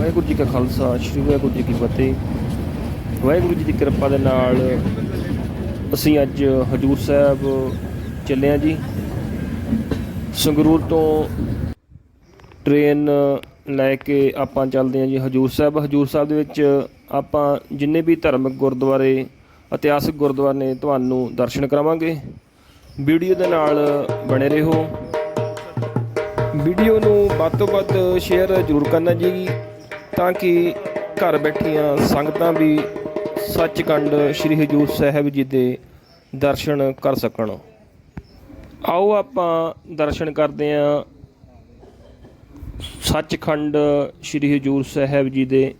ਵਾਹਿਗੁਰੂ ਜੀ ਕਾ ਖਾਲਸਾ, ਸ੍ਰੀ ਵਾਹਿਗੁਰੂ ਜੀ ਕੀ ਫਤਿਹ। ਵਾਹਿਗੁਰੂ ਜੀ ਦੀ ਕਿਰਪਾ ਦੇ ਨਾਲ ਅਸੀਂ ਅੱਜ ਹਜੂਰ ਸਾਹਿਬ ਚੱਲੇ ਹਾਂ ਜੀ। ਸੰਗਰੂਰ ਤੋਂ ਟ੍ਰੇਨ ਲੈ ਕੇ ਆਪਾਂ ਚੱਲਦੇ ਹਾਂ ਜੀ ਹਜੂਰ ਸਾਹਿਬ। ਹਜੂਰ ਸਾਹਿਬ ਦੇ ਵਿੱਚ ਆਪਾਂ ਜਿੰਨੇ ਵੀ ਧਾਰਮਿਕ ਗੁਰਦੁਆਰੇ, ਇਤਿਹਾਸਕ ਗੁਰਦੁਆਰੇ ਨੇ, ਤੁਹਾਨੂੰ ਦਰਸ਼ਨ ਕਰਾਵਾਂਗੇ। ਵੀਡੀਓ ਦੇ ਨਾਲ ਬਣੇ ਰਹੋ। ਵੀਡੀਓ ਨੂੰ ਵੱਧ ਤੋਂ ਵੱਧ ਸ਼ੇਅਰ ਜ਼ਰੂਰ ਕਰਨਾ ਜੀ। ਤਾਂ ਕਿ ਘਰ ਬੈਠੀਆਂ ਸੰਗਤਾਂ ਵੀ ਸੱਚਖੰਡ ਸ੍ਰੀ ਹਜੂਰ ਸਾਹਿਬ ਜੀ ਦੇ ਦਰਸ਼ਨ ਕਰ ਸਕਣ। ਆਓ ਆਪਾਂ ਦਰਸ਼ਨ ਕਰਦੇ ਹਾਂ ਸੱਚਖੰਡ ਸ੍ਰੀ ਹਜੂਰ ਸਾਹਿਬ ਜੀ ਦੇ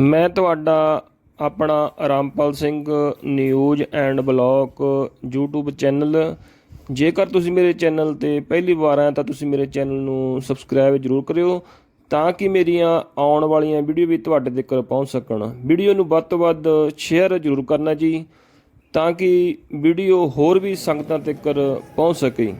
ਮੈਂ ਤੁਹਾਡਾ ਆਪਣਾ Rampal Singh news and blog YouTube channel. ਜੇਕਰ ਤੁਸੀਂ ਮੇਰੇ ਚੈਨਲ ਤੇ ਪਹਿਲੀ ਵਾਰ ਆਏ ਤਾਂ ਤੁਸੀਂ ਮੇਰੇ ਚੈਨਲ ਨੂੰ ਸਬਸਕ੍ਰਾਈਬ ਜ਼ਰੂਰ ਕਰਿਓ ਤਾਂ ਕਿ ਮੇਰੀਆਂ ਆਉਣ ਵਾਲੀਆਂ ਵੀਡੀਓ ਵੀ ਤੁਹਾਡੇ ਤੱਕ ਪਹੁੰਚ ਸਕਣ। ਵੀਡੀਓ ਨੂੰ ਵੱਧ ਤੋਂ ਵੱਧ ਸ਼ੇਅਰ ਜ਼ਰੂਰ ਕਰਨਾ ਜੀ ਤਾਂ ਕਿ ਵੀਡੀਓ ਹੋਰ ਵੀ ਸੰਗਤਾਂ ਤੱਕ ਪਹੁੰਚ ਸਕੇ।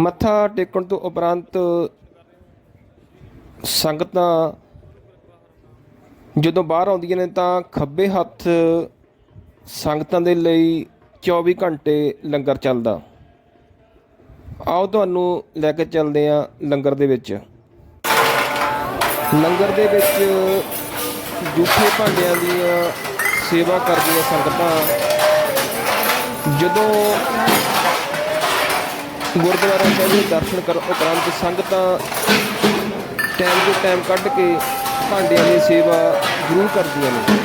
ਮੱਥਾ ਟੇਕਣ ਤੋਂ ਉਪਰੰਤ ਸੰਗਤਾਂ ਜਦੋਂ ਬਾਹਰ ਆਉਂਦੀਆਂ ਨੇ ਤਾਂ ਖੱਬੇ ਹੱਥ ਸੰਗਤਾਂ ਦੇ ਲਈ 24 ਘੰਟੇ ਲੰਗਰ ਚੱਲਦਾ। ਆਓ ਤੁਹਾਨੂੰ ਲੈ ਕੇ ਚੱਲਦੇ ਆ ਲੰਗਰ ਦੇ ਵਿੱਚ। ਲੰਗਰ ਦੇ ਵਿੱਚ ਜੂਠੇ ਭਾਂਡਿਆਂ ਦੀਆਂ ਸੇਵਾ ਕਰਦੀਆਂ ਸੰਗਤਾਂ। ਜਦੋਂ ਗੁਰਦੁਆਰਾ ਸਾਹਿਬ ਦੇ ਦਰਸ਼ਨ ਕਰਨ ਉਪਰੰਤ ਸੰਗਤਾਂ ਟਾਈਮ ਤੋਂ ਟਾਈਮ ਕੱਢ ਕੇ ਭਾਂਡਿਆਂ ਦੀ ਸੇਵਾ ਜ਼ਰੂਰ ਕਰਦੀਆਂ ਨੇ।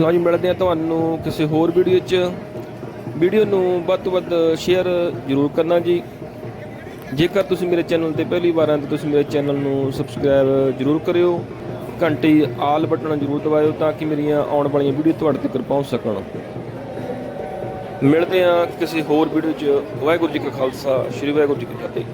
ਲਓ ਜੀ, ਮਿਲਦੇ ਆ ਤੁਹਾਨੂੰ ਕਿਸੇ ਹੋਰ ਵੀਡੀਓ 'ਚ। ਵੀਡੀਓ ਨੂੰ ਵੱਧ ਤੋਂ ਵੱਧ ਸ਼ੇਅਰ ਜ਼ਰੂਰ ਕਰਨਾ ਜੀ। ਜੇਕਰ ਤੁਸੀਂ ਮੇਰੇ ਚੈਨਲ ਤੇ ਪਹਿਲੀ ਵਾਰ ਆਏ ਤਾਂ ਤੁਸੀਂ ਮੇਰੇ ਚੈਨਲ ਨੂੰ ਸਬਸਕ੍ਰਾਈਬ ਜ਼ਰੂਰ ਕਰਿਓ। ਘੰਟੀ ਆਲ ਬਟਨ ਜ਼ਰੂਰ ਦਬਾਇਓ ਤਾਂ ਕਿ ਮੇਰੀਆਂ ਆਉਣ ਵਾਲੀਆਂ ਵੀਡੀਓ ਤੁਹਾਡੇ ਤੱਕ ਪਹੁੰਚ ਸਕਣ। ਮਿਲਦੇ ਆ ਕਿਸੇ ਹੋਰ ਵੀਡੀਓ 'ਚ। ਵਾਹਿਗੁਰੂ ਜੀ ਕਾ ਖਾਲਸਾ, ਸ੍ਰੀ ਵਾਹਿਗੁਰੂ ਜੀ ਕੀ ਫਤਿਹ।